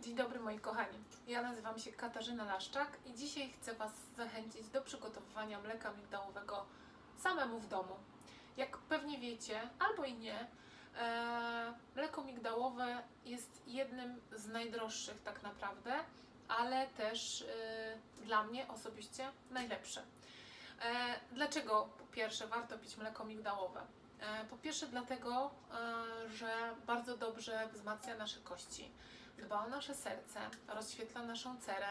Dzień dobry moi kochani. Ja nazywam się Katarzyna Laszczak i dzisiaj chcę Was zachęcić do przygotowywania mleka migdałowego samemu w domu. Jak pewnie wiecie, albo i nie, e, mleko migdałowe jest jednym z najdroższych tak naprawdę, ale też e, dla mnie osobiście najlepsze. E, dlaczego po pierwsze warto pić mleko migdałowe? Po pierwsze dlatego, że bardzo dobrze wzmacnia nasze kości, dba o nasze serce, rozświetla naszą cerę.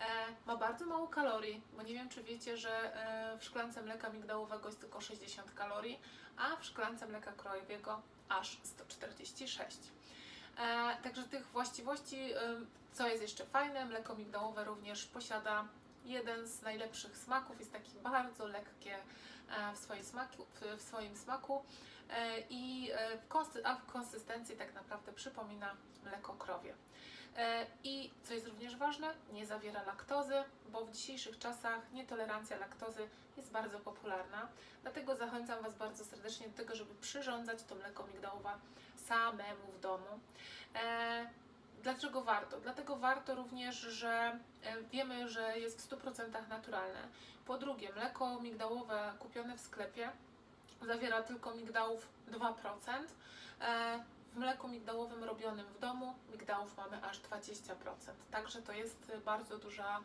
E, Ma bardzo mało kalorii, bo nie wiem czy wiecie, że e, w szklance mleka migdałowego jest tylko 60 kalorii, a w szklance mleka krojowego aż 146. E, Także tych właściwości, co jest jeszcze fajne, mleko migdałowe również posiada jeden z najlepszych smaków, jest taki bardzo lekkie e, w swoim smaku, w- swoim smaku e, i e, a w konsystencji tak naprawdę przypomina mleko krowie. I co jest również ważne, nie zawiera laktozy, bo w dzisiejszych czasach nietolerancja laktozy jest bardzo popularna. Dlatego zachęcam Was bardzo serdecznie do tego, żeby przyrządzać to mleko migdałowe samemu w domu. Dlaczego warto? Dlatego warto również, że e, wiemy, że jest w 100% naturalne. Po drugie, mleko migdałowe kupione w sklepie zawiera tylko migdałów 2%. E, W mleku migdałowym robionym w domu migdałów mamy aż 20%. Także to jest bardzo duża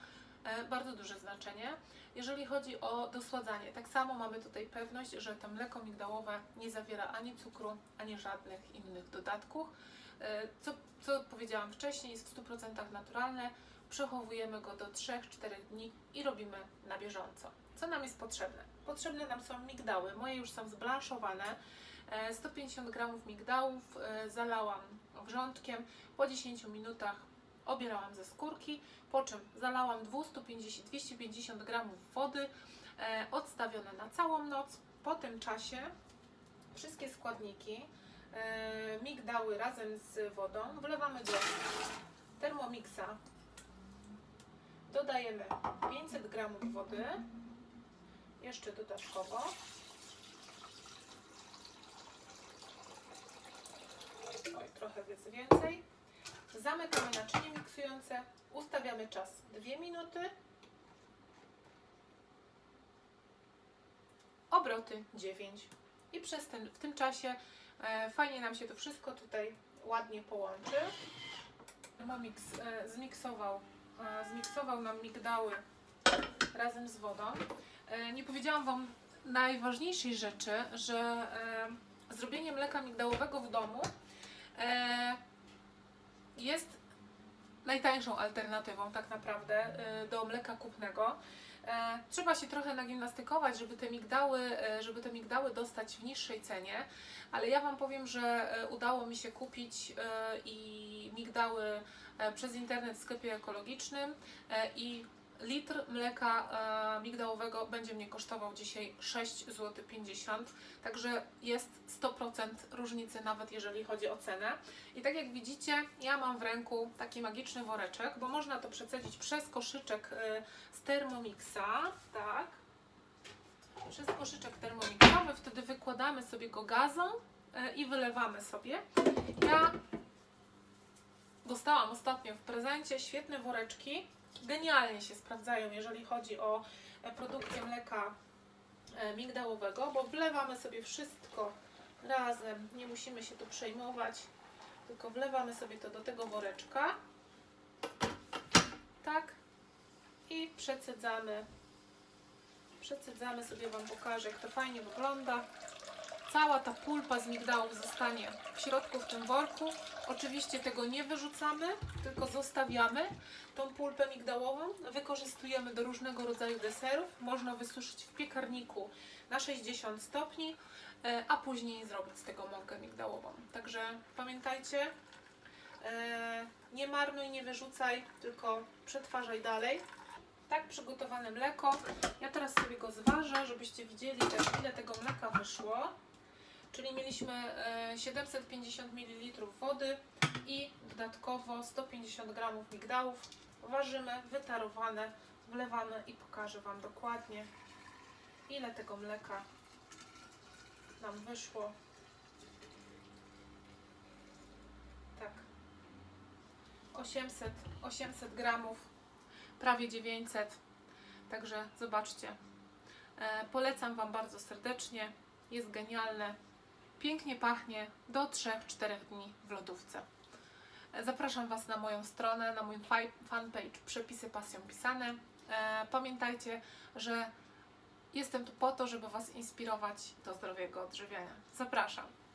bardzo duże znaczenie. Jeżeli chodzi o dosładzanie, tak samo mamy tutaj pewność, że to mleko migdałowe nie zawiera ani cukru, ani żadnych innych dodatków. E, Co, co powiedziałam wcześniej, jest w 100% naturalne. Przechowujemy go do 3-4 dni i robimy na bieżąco. Co nam jest potrzebne? Potrzebne nam są migdały. Moje już są zblanszowane. E, 150 g migdałów e, zalałam wrzątkiem. Po 10 minutach obierałam ze skórki, po czym zalałam 250, 250 g wody e, odstawione na całą noc. Po tym czasie wszystkie składniki, e, migdały razem z wodą wlewamy do Thermomixa. Dodajemy 500 g wody, jeszcze dodatkowo. Oj, trochę więcej. Zamykamy naczynie miksujące, ustawiamy czas 2 minuty. Obroty 9. I przez ten, w tym czasie e, fajnie nam się to wszystko tutaj ładnie połączy. Thermomix e, zmiksował, e, zmiksował nam migdały razem z wodą. E, nie powiedziałam Wam najważniejszej rzeczy, że e, zrobienie mleka migdałowego w domu e, jest najtańszą alternatywą tak naprawdę e, do mleka kupnego. E, Trzeba się trochę nagimnastykować, żeby te migdały, e, żeby te migdały dostać w niższej cenie, ale ja Wam powiem, że e, udało mi się kupić i migdały przez internet w sklepie ekologicznym i litr mleka e, migdałowego będzie mnie kosztował dzisiaj 6,50 zł. Także jest 100% różnicy, nawet jeżeli chodzi o cenę. I tak jak widzicie, ja mam w ręku taki magiczny woreczek, bo można to przecedzić przez koszyczek e, z Thermomixa, tak? Przez koszyczek termomixowy, wtedy wykładamy sobie go gazą e, i wylewamy sobie. Ja dostałam ostatnio w prezencie świetne woreczki. Genialnie się sprawdzają, jeżeli chodzi o e, produkcję mleka e, migdałowego, bo wlewamy sobie wszystko razem, nie musimy się tu przejmować, tylko wlewamy sobie to do tego woreczka. Tak. I przecedzamy. Przecedzamy sobie, Wam pokażę, jak to fajnie wygląda. Cała ta pulpa z migdałów zostanie w środku w tym worku. Oczywiście tego nie wyrzucamy, tylko zostawiamy. Tą pulpę migdałową wykorzystujemy do różnego rodzaju deserów. Można wysuszyć w piekarniku na 60 stopni, e, a później zrobić z tego mąkę migdałową. Także pamiętajcie, e, nie marnuj, nie wyrzucaj, tylko przetwarzaj dalej. Tak przygotowane mleko. Ja teraz sobie go zważę, żebyście widzieli też ile tego mleka wyszło. Czyli mieliśmy e, 750 ml wody i dodatkowo 150 g migdałów. Ważymy, wytarowane, wlewamy i pokażę Wam dokładnie ile tego mleka nam wyszło. Tak. 800, 800 gramów, prawie 900. Także zobaczcie. E, polecam Wam bardzo serdecznie. Jest genialne. Pięknie pachnie do 3-4 dni w lodówce. Zapraszam Was na moją stronę, na mój fanpage Przepisy Pasją Pisane. E, pamiętajcie, że jestem tu po to, żeby Was inspirować do zdrowego odżywiania. Zapraszam.